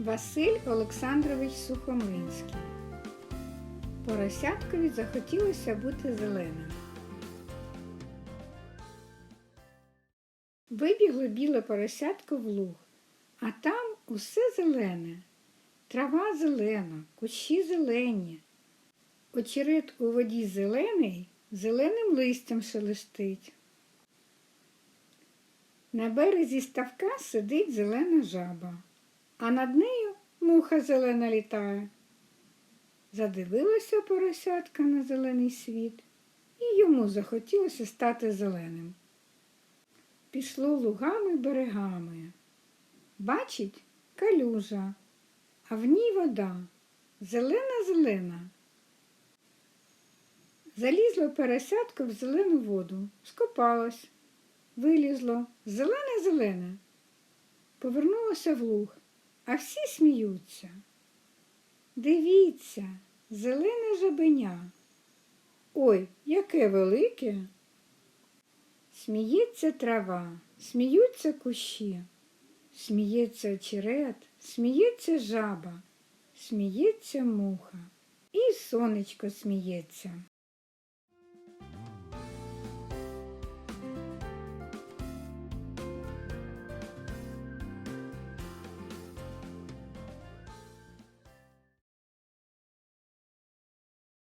Василь Олександрович Сухомлинський. Поросяткові захотілося бути зеленим. Вибігло біле поросятко в луг, а там усе зелене. Трава зелена, кущі зелені. Очерет у воді зелений, зеленим листям шелестить. На березі ставка сидить зелена жаба, а над нею муха зелена літає. Задивилася поросятка на зелений світ, і йому захотілося стати зеленим. Пішло лугами берегами. Бачить калюжа, а в ній вода зелена-зелена. Залізло поросятко в зелену воду, скопалось, вилізло зелене-зелене. Повернулося в луг, а всі сміються. Дивіться, зелене жабеня. Ой, яке велике. Сміється трава, сміються кущі, сміється очерет, сміється жаба, сміється муха, і сонечко сміється.